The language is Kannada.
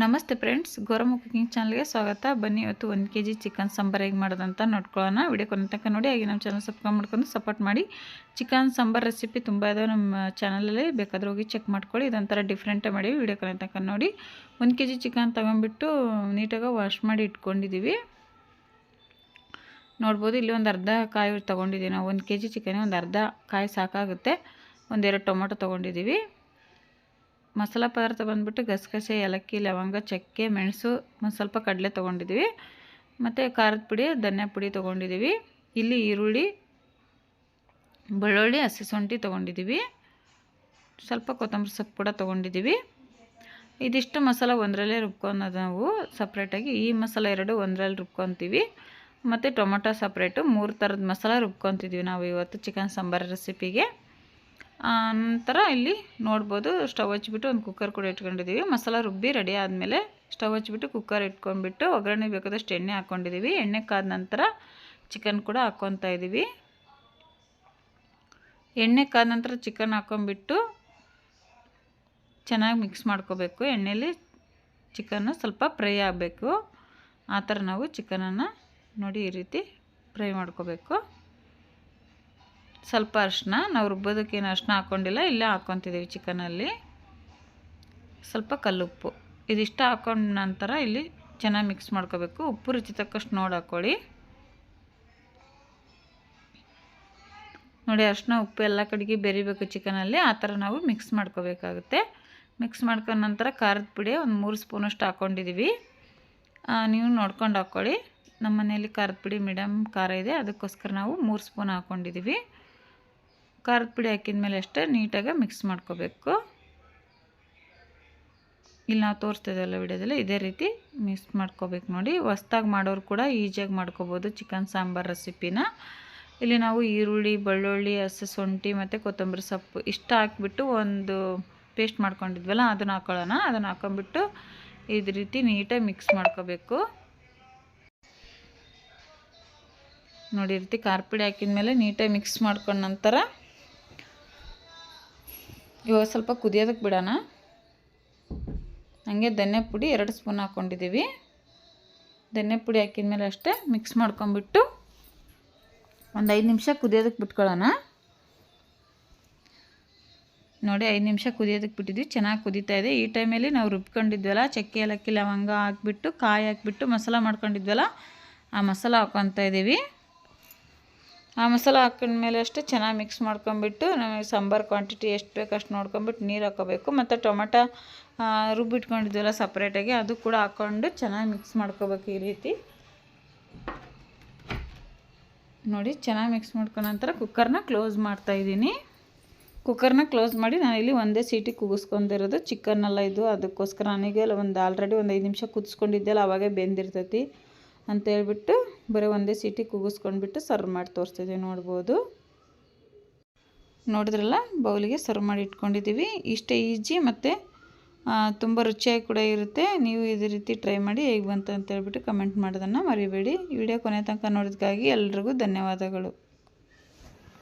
ನಮಸ್ತೆ ಫ್ರೆಂಡ್ಸ್, ಗೋರಮ್ಮ ಕುಕಿಂಗ್ ಚಾನಲ್ಗೆ ಸ್ವಾಗತ. ಬನ್ನಿ ಇವತ್ತು ಒಂದು ಕೆ ಜಿ ಚಿಕನ್ ಸಾಂಬಾರು ಹೇಗೆ ಮಾಡೋದಂತ ನೋಡ್ಕೊಳ್ಳೋಣ. ವಿಡಿಯೋ ಕೊನೆ ತನಕ ನೋಡಿ, ಹಾಗೆ ನಮ್ಮ ಚಾನಲ್ ಸಬ್ಸ್ಕ್ರೈಬ್ ಮಾಡ್ಕೊಂಡು ಸಪೋರ್ಟ್ ಮಾಡಿ. ಚಿಕನ್ ಸಾಂಬಾರು ರೆಸಿಪಿ ತುಂಬ ಇದಾವೆ ನಮ್ಮ ಚಾನಲಲ್ಲಿ ಬೇಕಾದ್ರೆ ಹೋಗಿ ಚೆಕ್ ಮಾಡ್ಕೊಳ್ಳಿ. ಇದೊಂಥರ ಡಿಫ್ರೆಂಟಾಗಿ ಮಾಡಿ ವಿಡಿಯೋ ಕೊನೆ ತನಕ ನೋಡಿ. ಒಂದು ಕೆ ಜಿ ಚಿಕನ್ ತೊಗೊಂಬಿಟ್ಟು ನೀಟಾಗಿ ವಾಶ್ ಮಾಡಿ ಇಟ್ಕೊಂಡಿದ್ದೀವಿ. ನೋಡ್ಬೋದು, ಇಲ್ಲಿ ಒಂದು ಅರ್ಧ ಕಾಯಿ ತೊಗೊಂಡಿದ್ದೀವಿ ನಾವು. ಒಂದು ಕೆ ಜಿ ಚಿಕನ್ ಒಂದು ಅರ್ಧ ಕಾಯಿ ಸಾಕಾಗುತ್ತೆ. ಒಂದೆರಡು ಟೊಮೊಟೊ ತೊಗೊಂಡಿದ್ದೀವಿ. ಮಸಾಲ ಪದಾರ್ಥ ಬಂದುಬಿಟ್ಟು ಗಸಗಸೆ, ಏಲಕ್ಕಿ, ಲವಂಗ, ಚಕ್ಕೆ, ಮೆಣಸು ಸ್ವಲ್ಪ ಕಡಲೆ ತೊಗೊಂಡಿದ್ದೀವಿ ಮತ್ತು ಖಾರದ ಪುಡಿ, ಧನಿಯಾ ಪುಡಿ ತೊಗೊಂಡಿದ್ದೀವಿ ಇಲ್ಲಿ ಈರುಳ್ಳಿ, ಬೆಳ್ಳುಳ್ಳಿ, ಹಸಿ ಶುಂಠಿ ತೊಗೊಂಡಿದ್ದೀವಿ ಸ್ವಲ್ಪ ಕೊತ್ತಂಬರಿ ಸೊಪ್ಪು ಕೂಡ ತೊಗೊಂಡಿದ್ದೀವಿ ಇದಿಷ್ಟು ಮಸಾಲ ಒಂದರಲ್ಲೇ ರುಬ್ಕೊಳೋದು ನಾವು ಸಪ್ರೇಟಾಗಿ ಈ ಮಸಾಲ ಎರಡು ಒಂದರಲ್ಲಿ ರುಬ್ಕೊತೀವಿ ಮತ್ತು ಟೊಮೊಟೊ ಸಪ್ರೇಟು ಮೂರು ಥರದ ಮಸಾಲ ರುಬ್ಕೊತಿದ್ವಿ ನಾವು ಇವತ್ತು ಚಿಕನ್ ಸಾಂಬಾರು ರೆಸಿಪಿಗೆ ನಂತರ ಇಲ್ಲಿ ನೋಡ್ಬೋದು, ಸ್ಟವ್ ಹಚ್ಬಿಟ್ಟು ಒಂದು ಕುಕ್ಕರ್ ಕೂಡ ಇಟ್ಕೊಂಡಿದ್ದೀವಿ ಮಸಾಲ ರುಬ್ಬಿ ರೆಡಿ ಆದಮೇಲೆ ಸ್ಟವ್ ಹಚ್ಬಿಟ್ಟು ಕುಕ್ಕರ್ ಇಟ್ಕೊಂಡ್ಬಿಟ್ಟು ಒಗ್ಗರಣೆ ಬೇಕಾದಷ್ಟು ಎಣ್ಣೆ ಹಾಕ್ಕೊಂಡಿದ್ದೀವಿ ಎಣ್ಣೆ ಕಾದ ನಂತರ ಚಿಕನ್ ಕೂಡ ಹಾಕ್ಕೊತಾ ಇದ್ದೀವಿ ಎಣ್ಣೆ ಕಾದ ನಂತರ ಚಿಕನ್ ಹಾಕ್ಕೊಂಬಿಟ್ಟು ಚೆನ್ನಾಗಿ ಮಿಕ್ಸ್ ಮಾಡ್ಕೋಬೇಕು. ಎಣ್ಣೆಯಲ್ಲಿ ಚಿಕನ್ನು ಸ್ವಲ್ಪ ಫ್ರೈ ಆಗಬೇಕು. ಆ ಥರ ನಾವು ಚಿಕನನ್ನು ನೋಡಿ ಈ ರೀತಿ ಫ್ರೈ ಮಾಡ್ಕೋಬೇಕು. ಸ್ವಲ್ಪ ಅರ್ಶಿನ. ನಾವು ರುಬ್ಬೋದಕ್ಕೇನು ಅರಿಶಿನ ಹಾಕ್ಕೊಂಡಿಲ್ಲ, ಇಲ್ಲೇ ಹಾಕ್ಕೊತಿದ್ದೀವಿ ಚಿಕನಲ್ಲಿ. ಸ್ವಲ್ಪ ಕಲ್ಲುಪ್ಪು. ಇದಿಷ್ಟು ಹಾಕ್ಕೊಂಡ ನಂತರ ಇಲ್ಲಿ ಚೆನ್ನಾಗಿ ಮಿಕ್ಸ್ ಮಾಡ್ಕೋಬೇಕು. ಉಪ್ಪು ರುಚಿ ತಕ್ಕಷ್ಟು ನೋಡಿ ಹಾಕ್ಕೊಳ್ಳಿ ನೋಡಿ, ಅರ್ಶಿನ, ಉಪ್ಪು ಎಲ್ಲ ಕಡೆಗೆ ಬೆರಿಬೇಕು ಚಿಕನಲ್ಲಿ. ಆ ಥರ ನಾವು ಮಿಕ್ಸ್ ಮಾಡ್ಕೋಬೇಕಾಗುತ್ತೆ. ಮಿಕ್ಸ್ ಮಾಡ್ಕೊಂಡ ನಂತರ ಖಾರದ ಪುಡಿ ಒಂದು ಮೂರು ಸ್ಪೂನಷ್ಟು ಹಾಕ್ಕೊಂಡಿದ್ದೀವಿ ನೀವು ನೋಡ್ಕೊಂಡು ಹಾಕ್ಕೊಳ್ಳಿ ನಮ್ಮ ಮನೆಯಲ್ಲಿ ಖಾರದ ಪುಡಿ ಮೀಡಿಯಮ್ ಖಾರ ಇದೆ. ಅದಕ್ಕೋಸ್ಕರ ನಾವು ಮೂರು ಸ್ಪೂನ್ ಹಾಕ್ಕೊಂಡಿದ್ದೀವಿ ಖಾರದ ಪುಡಿ ಹಾಕಿದ ಮೇಲೆ ಅಷ್ಟೇ ನೀಟಾಗಿ ಮಿಕ್ಸ್ ಮಾಡ್ಕೋಬೇಕು. ಇಲ್ಲಿ ನಾವು ತೋರಿಸ್ತಿದ್ದೆಲ್ಲ ವಿಡಿಯೋದಲ್ಲಿ, ಇದೇ ರೀತಿ ಮಿಕ್ಸ್ ಮಾಡ್ಕೋಬೇಕು ನೋಡಿ. ಹೊಸ್ದಾಗಿ ಮಾಡೋರು ಕೂಡ ಈಜಿಯಾಗಿ ಮಾಡ್ಕೋಬೋದು ಚಿಕನ್ ಸಾಂಬಾರು ರೆಸಿಪಿನ. ಇಲ್ಲಿ ನಾವು ಈರುಳ್ಳಿ, ಬೆಳ್ಳುಳ್ಳಿ, ಹಸಿ ಶುಂಠಿ ಮತ್ತು ಕೊತ್ತಂಬರಿ ಸೊಪ್ಪು ಇಷ್ಟು ಹಾಕ್ಬಿಟ್ಟು ಒಂದು ಪೇಸ್ಟ್ ಮಾಡ್ಕೊಂಡಿದ್ವಲ್ಲ, ಅದನ್ನು ಹಾಕೊಳ್ಳೋಣ. ಅದನ್ನು ಹಾಕೊಂಡ್ಬಿಟ್ಟು ಇದು ರೀತಿ ನೀಟಾಗಿ ಮಿಕ್ಸ್ ಮಾಡ್ಕೋಬೇಕು. ನೋಡಿ ರೀತಿ ಖಾರ ಪುಡಿ ಹಾಕಿದ ಮೇಲೆ ನೀಟಾಗಿ ಮಿಕ್ಸ್ ಮಾಡ್ಕೊಂಡ ನಂತರ ಇವಾಗ ಸ್ವಲ್ಪ ಕುದಿಯೋದಕ್ಕೆ ಬಿಡೋಣ. ಹಾಗೆ ಧನ್ಯ ಪುಡಿ ಎರಡು ಸ್ಪೂನ್ ಹಾಕ್ಕೊಂಡಿದ್ದೀವಿ. ಧನ್ಯ ಪುಡಿ ಹಾಕಿದ್ಮೇಲೆ ಅಷ್ಟೇ ಮಿಕ್ಸ್ ಮಾಡ್ಕೊಂಬಿಟ್ಟು ಒಂದು ಐದು ನಿಮಿಷ ಕುದಿಯೋದಕ್ಕೆ ಬಿಟ್ಕೊಳ್ಳೋಣ. ನೋಡಿ ಐದು ನಿಮಿಷ ಕುದಿಯೋದಕ್ಕೆ ಬಿಟ್ಟಿದ್ವಿ. ಚೆನ್ನಾಗಿ ಕುದೀತಾ ಇದೆ. ಈ ಟೈಮಲ್ಲಿ ನಾವು ರುಬ್ಕೊಂಡಿದ್ವಲ್ಲ, ಚಕ್ಕೆ, ಏಲಕ್ಕಿ, ಲವಂಗ ಹಾಕ್ಬಿಟ್ಟು, ಕಾಯಿ ಹಾಕ್ಬಿಟ್ಟು ಮಸಾಲ ಮಾಡ್ಕೊಂಡಿದ್ವಲ್ಲ, ಆ ಮಸಾಲ ಹಾಕ್ಕೊತಾ ಇದ್ದೀವಿ ಆ ಮಸಾಲ ಮೇಲೆ ಅಷ್ಟೇ ಚೆನ್ನಾಗಿ ಮಿಕ್ಸ್ ಮಾಡ್ಕೊಂಬಿಟ್ಟು ನಮಗೆ ಸಾಂಬಾರು ಕ್ವಾಂಟಿಟಿ ಎಷ್ಟು ಬೇಕು ಅಷ್ಟು ನೋಡ್ಕೊಂಬಿಟ್ಟು ನೀರು ಹಾಕೋಬೇಕು ಮತ್ತು ಟೊಮೆಟೊ ರುಬ್ಬಿಟ್ಕೊಂಡಿದ್ವಲ್ಲ ಸಪ್ರೇಟಾಗಿ ಅದು ಕೂಡ ಹಾಕ್ಕೊಂಡು ಚೆನ್ನಾಗಿ ಮಿಕ್ಸ್ ಮಾಡ್ಕೋಬೇಕು ಈ ರೀತಿ. ನೋಡಿ, ಚೆನ್ನಾಗಿ ಮಿಕ್ಸ್ ಮಾಡ್ಕೊಂಡ ನಂತರ ಕುಕ್ಕರ್ನ ಕ್ಲೋಸ್ ಮಾಡ್ತಾಯಿದ್ದೀನಿ ಕುಕ್ಕರ್ನ ಕ್ಲೋಸ್ ಮಾಡಿ ನಾನಿಲ್ಲಿ ಒಂದೇ ಸೀಟಿ ಕೂಗಿಸ್ಕೊಂಡಿರೋದು. ಚಿಕನ್ನೆಲ್ಲ ಇದು. ಅದಕ್ಕೋಸ್ಕರ ನನಗೆ ಒಂದು ಆಲ್ರೆಡಿ ಒಂದು ಐದು ನಿಮಿಷ ಕುದಿಸ್ಕೊಂಡಿದ್ದೆಲ್ಲ ಅವಾಗೇ ಬೆಂದಿರ್ತೈತಿ ಅಂತ ಹೇಳ್ಬಿಟ್ಟು ಬರೀ ಒಂದೇ ಸೀಟಿ ಕೂಗಿಸ್ಕೊಂಡ್ಬಿಟ್ಟು ಸರ್ವ್ ಮಾಡಿ ತೋರಿಸ್ತಿದ್ದೀವಿ ನೋಡ್ಬೋದು. ನೋಡಿದ್ರಲ್ಲ, ಬೌಲಿಗೆ ಸರ್ವ್ ಮಾಡಿ ಇಟ್ಕೊಂಡಿದ್ದೀವಿ. ಇಷ್ಟೇ ಈಜಿ ಮತ್ತು ತುಂಬ ರುಚಿಯಾಗಿ ಕೂಡ ಇರುತ್ತೆ. ನೀವು ಇದೇ ರೀತಿ ಟ್ರೈ ಮಾಡಿ ಹೇಗೆ ಬಂತು ಅಂತ ಹೇಳ್ಬಿಟ್ಟು ಕಮೆಂಟ್ ಮಾಡೋದನ್ನು ಮರಿಬೇಡಿ. ವಿಡಿಯೋ ಕೊನೆ ತನಕ ನೋಡೋದಕ್ಕಾಗಿ ಎಲ್ರಿಗೂ ಧನ್ಯವಾದಗಳು.